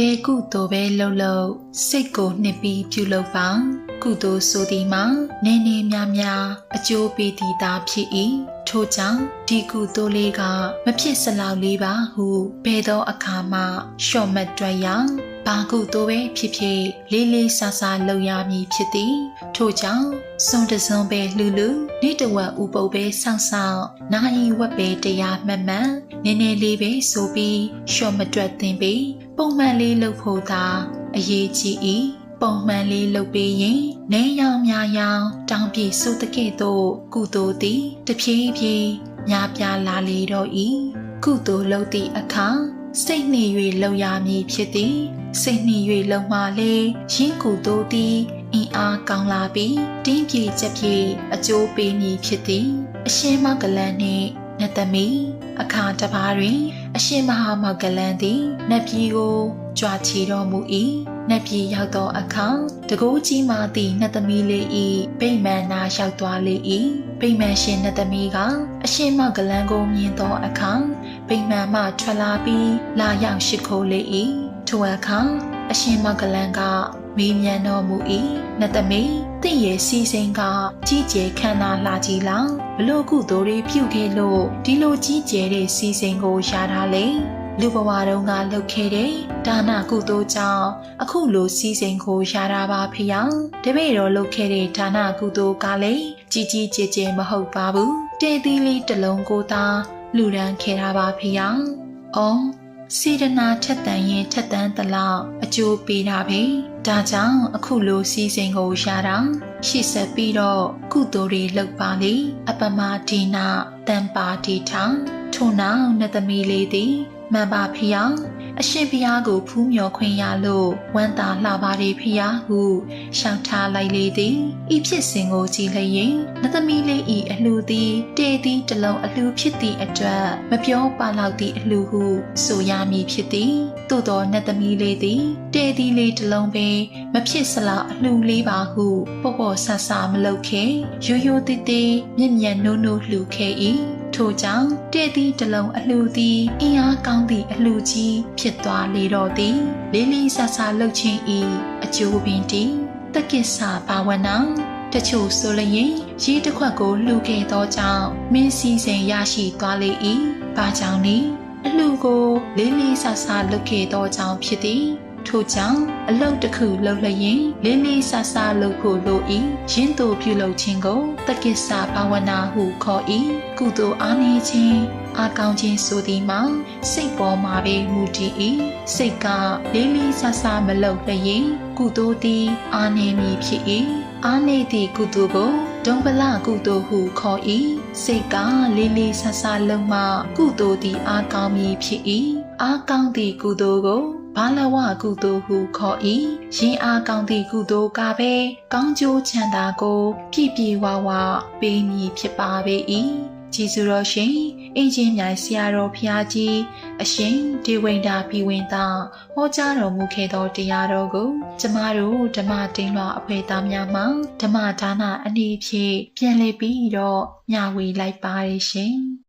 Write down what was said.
ဘယ်ကုသိုလ်ပဲလှုပ်လှုပ်စိတ်ကိုနှစ်ပြီးပြုလုပ်ပါကုသိုလ်ဆိုသည်မှာနေနေများများအကျိုးပေးသည်သာဖြစ်၏ထို့ကြောင့်ဒီကုသိုလ်လေးကမဖြစ်စလောက်လေးပါဟုဘယ်သောအခါမှရှော့မတ်တွက်ရ ဘာကုသိုလ်ပဲဖြစ်ဖြစ်လေးလေးဆာဆာလုပ်ရမည်ဖြစ်သည်ထို့ကြောင့်စွန်တစွန်ပဲလှူလူနေ့တဝက်ဥပုပ်ပဲဆောင်းဆောင်းနာယီဝက်ပဲတရားမှတ်မှန်နည်းနည်းလေးပဲဆိုပြီးရှော့မတွက်သင်ပြီးပုံမှန်လေးလုပ်ဖို့သာအရေးကြီး၏ပုံမှန်လေးလုပ်ပြီးရင်နေရောင်များရောင်တောင်ပြေစုတကဲ့သို့ကုသိုလ်သည်တဖြည်းဖြည်းများပြားလာလေတော့၏ကုသိုလ်လုပ်သည့်အခါ စိတ်နှီး၍လုံရမည်ဖြစ်သည်စိတ်နှီး၍လုံမှလေရင်းကုသိုလ်သည်အင်အားကောင်းလာပြီးတင်းပြေချက်ပြေအကျိုးပေးမည်ဖြစ်သည် အရှင်မောက်ကလန်နှင့်နတ်သမီးအခါတစ်ပါးတွင် အရှင်မဟာမောက်ကလန်သည်နတ်ပြည်ကိုကြွားချီတော်မူ၏နတ်ပြည်ရောက်သောအခါတကိုးကြီးမှသည့်နတ်သမီးလေး၏ဗိမာန်နာရောက်သွားလေ၏ဗိမာန်ရှင်နတ်သမီးက အရှင်မောက်ကလန်ကိုမြင်သောအခါဗိမာန်မှထွက်လာပြီးလာရောက်ရှိခိုးလေ၏ထိုအခါအရှင်မောက်ကလန်ကမေးမြန်းတော်မူ၏နတ်သမီးတင့်ရဲ့စီစိန်ကကြီးကျယ်ခမ်းနားလာကြီးလားဘလို့ကုသိုလ်တွေပြုခဲ့လို့ဒီလိုကြီးကျယ်တဲ့စီစိန်ကိုရတာလေလူဘဝတုန်းကလုပ်ခဲ့တဲ့ဒါနကုသိုလ်ကြောင့်အခုလိုစီစဉ်ကိုရတာပါဖေယောင်တပည့်တော်လုပ်ခဲ့တဲ့ဒါနကုသိုလ်ကလည်းကြီးကြီးကျယ်ကျယ်မဟုတ်ပါဘူး တဲသီးလေးတစ်လုံးကိုသာလူရန်ခဲ့တာပါဖေယောင်အော်စေတနာထက်တန်ရင်ထက်တန်တလောက်အကျိုးပေးတာပဲဒါကြောင့်အခုလိုစီစဉ်ကိုရတာရှေ့ဆက်ပြီးတော့ကုသိုလ်တွေလုပ်ပါလေအပမဒီနာတန်ပါဒီထောင်ထို့နောက်နတ်သမီးလေးသည်မှန်ပါဖျောင်း အရှင်ဖျားကိုဖူးမြော်ခွင့်ရလို့ဝမ်းသာလှပါလေဖျားဟုရှောက်ထားလိုက်လေသည်ဤဖြစ်စဉ်ကိုကြည်လျင်နတ်သမီးလေးဤအလှသည်တေသည်တလုံးအလှဖြစ်သည့်အတွက်မပြောပါလောက်သည့်အလှဟုဆိုရမည်ဖြစ်သည်သို့သောနတ်သမီးလေးသည်တေသည်လေးတလုံးပင်မဖြစ်စလောက်အလှလေးပါဟုပေါ့ပေါ့ဆဆမလုပ်ခဲ့ရိုးရိုးသေးသေးမြင့်မြတ်နိုးနိုးလှခဲ့၏ ထို့ကြောင့်တဲ့သည့်တလုံးအလှသည်အင်အားကောင်းသည့်အလှကြီးဖြစ်သွားလေတော့သည်လေးလေးဆဆလှုပ်ခြင်းဤအကျိုးပင်တည်တက္ကိစ္စဘာဝနာတချို့ဆိုလျင်ရေတစ်ခွက်ကိုလှူခဲ့သောကြောင့်မင်းစည်းစိမ်ရရှိသွားလေ၏။ဘာကြောင့်နည်းအလှကိုလေးလေးဆဆလုပ်ခဲ့သောကြောင့်ဖြစ်သည် ထို့ကြောင့်အလုတ်တစ်ခုလှုပ်လျင်လေးလေးဆဆလုပ်ဖို့လို၏ရင်းတို့ပြုလုပ်ခြင်းကိုတက္ကိစ္စဘာဝနာဟုခေါ်၏ကုသိုလ်အားနည်းခြင်းအာကောင်းခြင်းဆိုသည်မှာစိတ်ပေါ်မှာပဲမူတည်၏စိတ်ကလေးလေးဆဆမလုပ်လျင်ကုသိုလ်သည်အားနည်းမည်ဖြစ်၏အားနည်းသည့်ကုသိုလ်ကိုဒုံပလကုသိုလ်ဟုခေါ်၏စိတ်ကလေးလေးဆဆလုံးမှကုသိုလ်သည်အားကောင်းမည်ဖြစ်၏ အားကောင်းသည့်ကုသိုလ်ကိုဘာလဝကုသိုလ်ဟုခေါ်၏ရင်အားကောင်းသည့်ကုသိုလ်ကပဲကောင်းကျိုးချမ်းသာကိုပြည့်ပြည့်ဝဝပေးမည်ဖြစ်ပါပေ၏ကျေးဇူးတော်ရှင်အင်းချင်းမြိုင်ဆရာတော်ဖျားကြီးအရှင်ဒေဝိန္ဒာပြည်ဝင်သာဟောကြားတော်မူခဲ့သောတရားတော်ကိုကျမတို့ဓမ္မတင်းလွှာအဖွဲသားများမှဓမ္မဒါနအနည်းဖြင့်ပြန်လည်ပြီးတော့မျှဝေလိုက်ပါရရှင်